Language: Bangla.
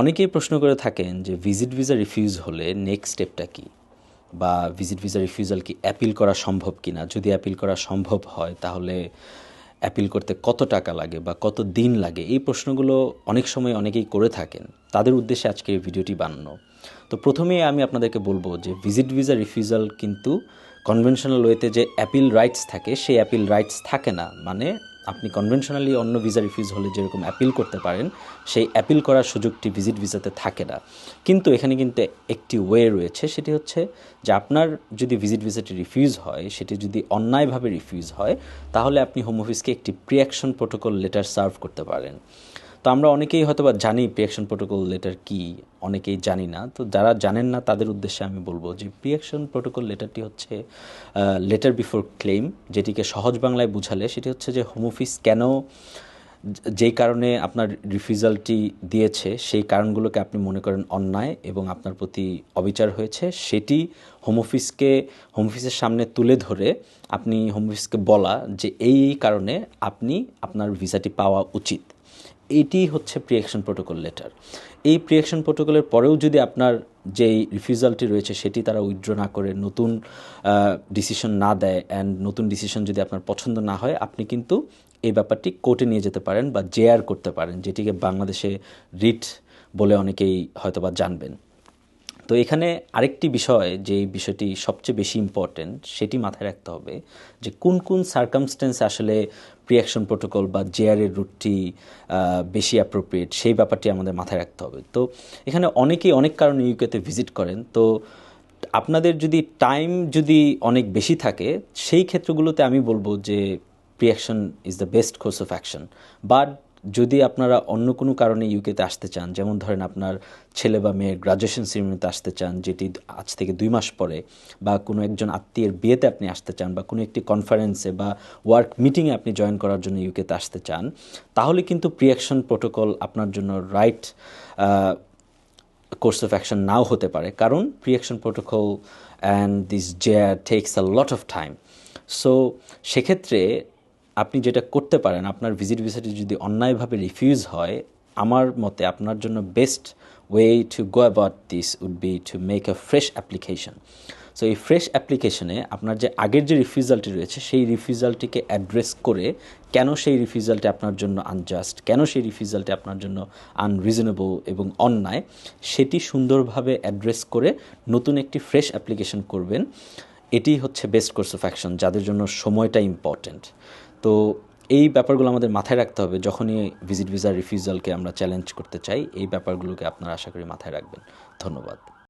অনেকেই প্রশ্ন করে থাকেন যে ভিজিট ভিসা রিফিউজ হলে নেক্সট স্টেপটা কী? বা ভিজিট ভিসা রিফিউজাল কি অ্যাপিল করা সম্ভব কি না যদি অ্যাপিল করা সম্ভব হয়, তাহলে অ্যাপিল করতে কত টাকা লাগে বা কত দিন লাগে? এই প্রশ্নগুলো অনেক সময় অনেকেই করে থাকেন। তাদের উদ্দেশ্যে আজকে এই ভিডিওটি বানানো। তো প্রথমেই আমি আপনাদেরকে বলব যে ভিজিট ভিসা রিফিউজাল কিন্তু কনভেনশনাল ওয়েতে যে অ্যাপিল রাইটস থাকে, সেই অ্যাপিল রাইটস থাকে না। মানে আপনি কনভেনশনালি অন্য ভিসা রিফিউজ হলে যেরকম অ্যাপিল করতে পারেন, সেই অ্যাপিল করার সুযোগটি ভিজিট ভিসাতে থাকে না। কিন্তু এখানে কিন্তু একটি ওয়ে রয়েছে, সেটি হচ্ছে যে আপনার যদি ভিজিট ভিসাটি রিফিউজ হয়, সেটি যদি অন্যায়ভাবে রিফিউজ হয়, তাহলে আপনি হোম অফিসকে একটি প্রিয়াকশন প্রোটোকল লেটার সার্ভ করতে পারেন। তো আমরা অনেকেই হয়তো বা জানি প্রিয়াকশন প্রোটোকল লেটার কি, অনেকেই জানি না। তো যারা জানেন না, তাদের উদ্দেশ্যে আমি বলব যে প্রিয়াকশন প্রোটোকল লেটারটি হচ্ছে লেটার বিফোর ক্লেম যেটিকে সহজ বাংলায় বুঝালে সেটি হচ্ছে যে হোম অফিস কেন যেই কারণে আপনার রিফিউজালটি দিয়েছে, সেই কারণগুলোকে আপনি মনে করেন অন্যায় এবং আপনার প্রতি অবিচার হয়েছে, সেটি হোম অফিসকে হোম অফিসের সামনে তুলে ধরে আপনি হোম অফিসকে বলা যে এই কারণে আপনি আপনার ভিসাটি পাওয়া উচিত। এইটি হচ্ছে প্রিয়েকশন প্রোটোকল লেটার এই প্রিয়েকশন প্রোটোকলের পরেও যদি আপনার যেই রিফিউজালটি রয়েছে, সেটি তারা উইথড্র না করে, নতুন ডিসিশন না দেয় অ্যান্ড নতুন ডিসিশন যদি আপনার পছন্দ না হয়, আপনি কিন্তু এই ব্যাপারটি কোর্টে নিয়ে যেতে পারেন বা জেয়ার করতে পারেন, যেটিকে বাংলাদেশে রিট বলে অনেকেই হয়তোবা জানবেন। তো এখানে আরেকটি বিষয় যে বিষয়টি সবচেয়ে বেশি ইম্পর্টেন্ট সেটি মাথায় রাখতে হবে যে কোন কোন সার্কামস্টেন্সে আসলে প্রিয়াকশন প্রোটোকল বা জেআরের রুটটি বেশি অ্যাপ্রোপ্রিয়েট সেই ব্যাপারটি আমাদের মাথায় রাখতে হবে। তো এখানে অনেকেই অনেক কারণে ইউকেতে ভিজিট করেন। তো আপনাদের যদি টাইম যদি অনেক বেশি থাকে, সেই ক্ষেত্রগুলোতে আমি বলব যে preaction is the best course of action but যদি আপনারা অন্য কোনো কারণে ইউকেতে আসতে চান, যেমন ধরেন আপনার ছেলে বা মেয়ের গ্রাজুয়েশন সেরিমনিতে আসতে চান, যেটি আজ থেকে দুই মাস পরে, বা কোনো একজন আত্মীয়ের বিয়েতে আপনি আসতে চান, বা কোনো একটি কনফারেন্সে বা ওয়ার্ক মিটিংয়ে আপনি জয়েন করার জন্য ইউকেতে আসতে চান, তাহলে কিন্তু প্রিয়াকশন প্রোটোকল আপনার জন্য রাইট কোর্স অফ অ্যাকশন নাও হতে পারে। কারণ preaction protocol and this জেয়ার takes a lot of time so সেক্ষেত্রে আপনি যেটা করতে পারেন, আপনার ভিজিট ভিসাটি যদি অন্যায়ভাবে রিফিউজ হয়, আমার মতে আপনার জন্য best way to go about this would be to make a fresh application so এই ফ্রেশ অ্যাপ্লিকেশনে আপনার যে আগের যে রিফিউজালটি রয়েছে, সেই রিফিউজালটিকে অ্যাড্রেস করে কেন সেই রিফিউজালটি আপনার জন্য আনজাস্ট কেন সেই রিফিউজালটি আপনার জন্য আনরিজনেবল এবং অন্যায়, সেটি সুন্দরভাবে অ্যাড্রেস করে নতুন একটি ফ্রেশ অ্যাপ্লিকেশন করবেন। এটি হচ্ছে বেস্ট কোর্স অফ অ্যাকশন যাদের জন্য সময়টা ইম্পর্ট্যান্ট তো এই ব্যাপারগুলো আমাদের মাথায় রাখতে হবে। যখনই ভিজিট ভিসা রিফিউজালকে আমরা চ্যালেঞ্জ করতে চাই, এই ব্যাপারগুলোকে আপনারা আশা করি মাথায় রাখবেন। ধন্যবাদ।